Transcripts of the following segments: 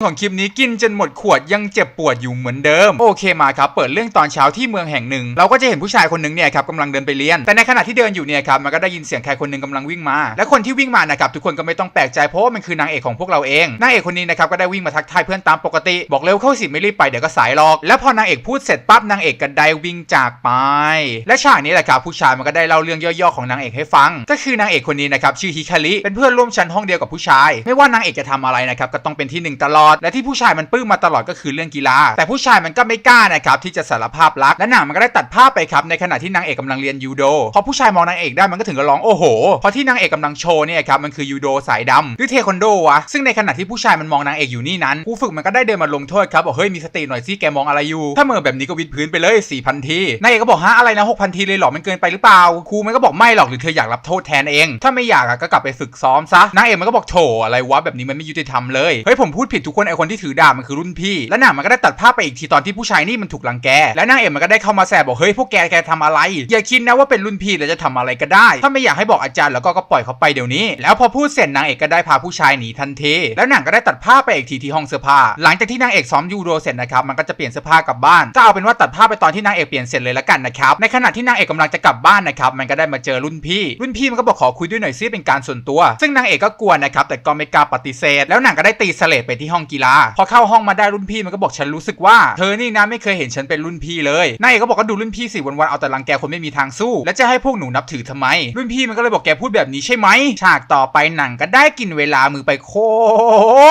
ของคลิปนี้กินจนหมดขวดยังเจ็บปวดอยู่เหมือนเดิม โอเคมาครับเปิดเรื่องตอนเช้าที่เมืองแห่งหนึ่ง เราก็จะเห็นผู้ชายคนหนึ่งเนี่ยครับกำลังเดินไปเรียน แต่ในขณะที่เดินอยู่เนี่ยครับมันก็ได้ยินเสียงใครคนหนึ่งกำลังวิ่งมา และคนที่วิ่งมานะครับทุกคนก็ไม่ต้องแปลกใจเพราะว่ามันคือนางเอกของพวกเราเองนางเอกคนนี้นะครับก็ได้วิ่งมาทักทายเพื่อนตามปกติ บอกเร็วเข้าสิไม่รีบไปเดี๋ยวก็สายหรอก แล้วพอนางเอกพูดเสร็จปั๊บนางเอกก็ได้วิ่งจากไป และฉากนี้แหละครับผู้ชายมันก็ได้เล่าเรื่องย่อๆของนางเอกให้ฟัง ก็คือนางเอกคนนี้นะครับชื่อฮิคาริเป็นเพื่อนร่วมชั้นห้องเดียวกับผู้ชาย ไม่ว่านางเอกจะทำอะไรนะครับก็ต้องเป็นที่หนึ่งตลอดและที่ผู้ชายมันปลื้มมาตลอดก็คือเรื่องกีฬา แต่ผู้ชายมันก็ไม่กล้านะครับที่จะสารภาพรักและหนังมันก็ได้ตัดภาพไปครับในขณะที่นางเอกกำลังเรียนยูโดพอผู้ชายมองนางเอกได้มันก็ถึงกับร้องโอ้โหเพราะที่นางเอกกำลังโชว์เนี่ยครับมันคือยูโดสายดำหรือเทควันโดวะซึ่งในขณะที่ผู้ชายมันมองนางเอกอยู่นี่นั้น ผู้ฝึกมันก็ได้เดินมาลงโทษครับบอกเฮ้ยมีสติหน่อยสิแกมองอะไรอยู่ ถ้าเมื่อแบบนี้ก็วิดพื้นไปเลย4,000ทีนางเอกก็บอกฮะอะไรนะ6,000ทีเลยหรอมันเกินไปหรือเปล่าครูมันก็บอกไม่หรอกหรือเธออยากรับโทษแทนเอง ถ้าไม่อยากอะก็กลับไปฝึกซ้อมซะนางเอกมันก็บอกโถอะไรวะแบบนี้มันไม่ยุติธรรมเลยเฮ้ยผมพูดผิดทุกคนไอคนที่ถือดาบมันคือรุ่นพี่ แล้วหนังมันก็ได้ตัดภาพไปอีกทีตอนที่ผู้ชายนี่มันถูกรังแก แล้วนางเอกมันก็ได้เข้ามาแสบบอกเฮ้ยพวกแกแกทำอะไร อย่าคิดนะว่าเป็นรุ่นพี่แล้วจะทำอะไรก็ได้ ถ้าไม่อยากให้บอกอาจารย์แล้วก็ก็ปล่อยเขาไปเดี๋ยวนี้ แล้วพอพูดเสร็จนางเอกก็ได้พาผู้ชายหนีทันที แล้วหนังก็ได้ตัดภาพไปอีกทีที่ห้องเสื้อผ้า หลังจากที่นางเอกซ้อมยูโดเสร็จนะครับ มันก็จะเปลี่ยนเสื้อผ้ากลับบ้านก็เอาเป็นว่าตัดภาพไปตอนที่นางเอกเปลี่ยนเสร็จเลยละกันนะครับ ในขณะที่นางเอกกำลังจะกลับบ้านนะครับ มันก็ได้มาเจอรุ่นพี่ รุ่นพี่มันก็บอกขอคุยด้วยหน่อยซิเป็นการส่วนตัว ซึ่งนางเอกก็กลัวนะครับ แต่ก็ไม่กล้าปฏิเสธ แล้วหนังก็ได้ตีเสลดไปที่ห้องกีฬา พอเข้าห้องมาได้รุ่นพี่มันก็บอกฉันรู้สึกว่า เธอนี่นะไม่เคยเห็นฉันเป็นรุ่นพี่เลยนางเอกก็บอกก็ดูรุ่นพี่สิวันๆเอาแต่รังแกคนไม่มีทางสู้ แล้วจะให้พวกหนูนับถือทำไม รุ่นพี่มันก็เลยบอกแกพูดแบบนี้ใช่ไหมฉากต่อไปหนังก็ได้กินเวลามือไปโค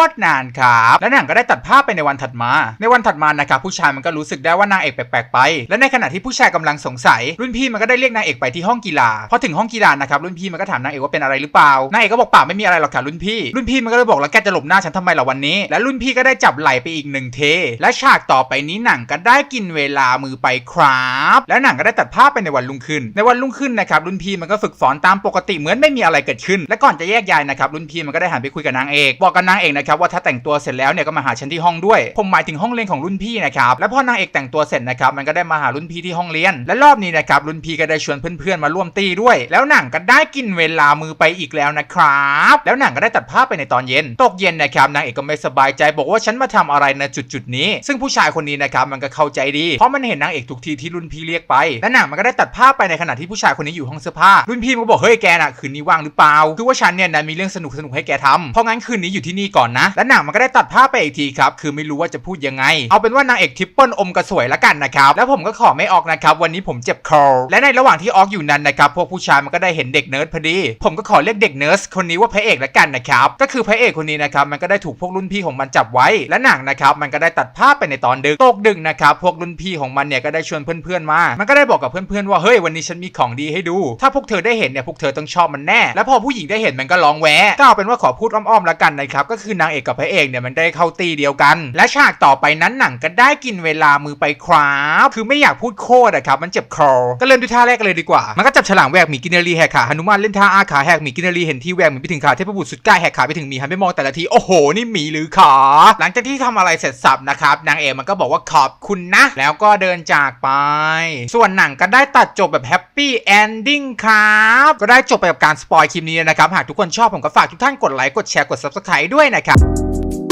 ตรนานครับแล้วหนังก็ได้ตัดภาพไปในวันถัดมา ในวันถัดมานะครับผู้ชายมันก็รู้สึกได้ว่านางเอกแปลกๆไป และในขณะที่ผู้ชายกำลังสงสัย รุ่นพี่มันก็ได้เรียกนางเอกไปที่ห้องกีฬาพอถึงห้องกีฬานะครับรุ่นพี่มันก็ถามนางเอกว่าเป็นอะไรหรือเปล่านางเอกก็บอกเปล่าไม่มีอะไรหรอกค่ะรุ่นพี่ รุ่นพี่มันก็เลยบอกแล้วแกจะหลบหน้าฉันทำไมล่ะวันนี้และรุ่นพี่ก็ได้จับไหลไปอีกหนึ่งเท และฉากต่อไปนี้หนังก็ได้กินเวลามือไปครับ แล้วหนังก็ได้ตัดภาพไปในวันรุ่งขึ้น ในวันรุ่งขึ้นนะครับรุ่นพี่มันก็ฝึกสอนตามปกติเหมือนไม่มีอะไรเกิดขึ้น และก่อนจะแยกย้ายนะครับรุ่นพี่มันก็ได้หันไปคุยกับนางเอกบอกกับนางเอกนะครับว่าถ้าแต่งตัวเสร็จแล้วเนี่ยก็มาหาฉันที่ห้องด้วย ผมหมายถึงห้องเรียนของรุ่นพี่นะครับและพอนางเอกแต่งตัวเสร็จนะครับมันก็ได้มาหารุ่นพี่ที่ห้องเรียน และรอบนี้นะครับรุ่นพี่ก็ได้ชวนเพื่อนๆมาร่วมตีด้วย แล้วหนังก็ได้กินเวลามือไปอีกแล้วนะครับแล้วหนังก็ได้ตัดภาพไปในตอนเย็น ตกเย็นนะครับนางเอกก็ไม่สบายใจบอกว่าฉันมาทำอะไรในจุดจุดนี้ ซึ่งผู้ชายคนนี้นะครับมันก็เข้าใจดี เพราะมันเห็นนางเอกทุกทีที่รุ่นพี่เรียกไปและหนังมันก็ได้ตัดภาพไปในขณะที่ผู้ชายคนนี้อยู่ห้องเสื้อผ้า รุ่นพี่มันก็บอกเฮ้ยแกน่ะคืนนี้ว่างหรือเปล่าคือว่าฉันเนี่ยนะมีเรื่องสนุกสนุกให้แกทำเพราะงั้นคืนนี้อยู่ที่นี่ก่อนนะ และหนังมันก็ได้ตัดภาพไปอีกทีครับคือไม่รู้ว่าจะพูดยังไง เอาเป็นว่านางเอกทริปเปิลอมกระสวยละกันนะครับแล้วผมก็ขอไม่ออกนะครับวันนี้ผมเจ็บคอและในระหว่างที่ออกอยู่นั้นนะครับพวกผู้ชายมันก็ได้เห็นเด็กเนิร์ดพอดี ผมก็ขอเรียกเด็กเนิร์สคนนี้ว่าพระเอกละกันนะครับก็คือพระเอกคนนี้นะครับมันก็ได้ถูกพวกรุ่นพี่ของมันจับไว้ และหนังนะครับมันก็ได้ตัดภาพไปในตอนดึกตกดึกนะครับพวกรุ่นพี่ของมันเนี่ยก็ได้ชวนเพื่อนๆมา มันก็ได้บอกกับเพื่อนๆว่าเฮ้ยวันนี้ฉันมีของดีให้ดู ถ้าพวกเธอได้เห็นเนี่ยพวกเธอต้องชอบมันแน่ แล้วพอผู้หญิงได้เห็นมันก็ร้องแวะก็เอาเป็นว่าขอพูดอ้อมๆละกันนะครับก็คือนางเอกกับพระเอกเนี่ยมันได้เข้าตีเดียวกัน และฉากต่อไปนั้นหนังก็ได้กินเวลามือไปครับคือไม่อยากพูดโคตรอะครับมันเจ็บคอก็เริ่มด้วยท่าแรกเลยดีกว่า มันก็จับฉลามแหวกหมีกินเนรีแหกขาหนุมานเล่นท่าอาขาแหกมีกินเนรีเห็นที่แหวกมีไปถึงขาเทพบุตรสุดกล้าแหกขาไปถึงมีหันไปมองแต่ละทีโอ้โหนี่มีหรือขาหลังจากที่ทำอะไรเสร็จสับนะครับนางเอกมันก็บอกว่าขอบคุณนะ แล้วก็เดินจากไป ส่วนหนังก็ได้ตัดจบแบบแฮปปี้เอนดิ้งครับก็ได้จบไปกับการสปอยคลิปนี้นะครับ หากทุกคนชอบผมก็ฝากทุกท่านกดไลค์กดแชร์กด subscribe ด้วยนะครับ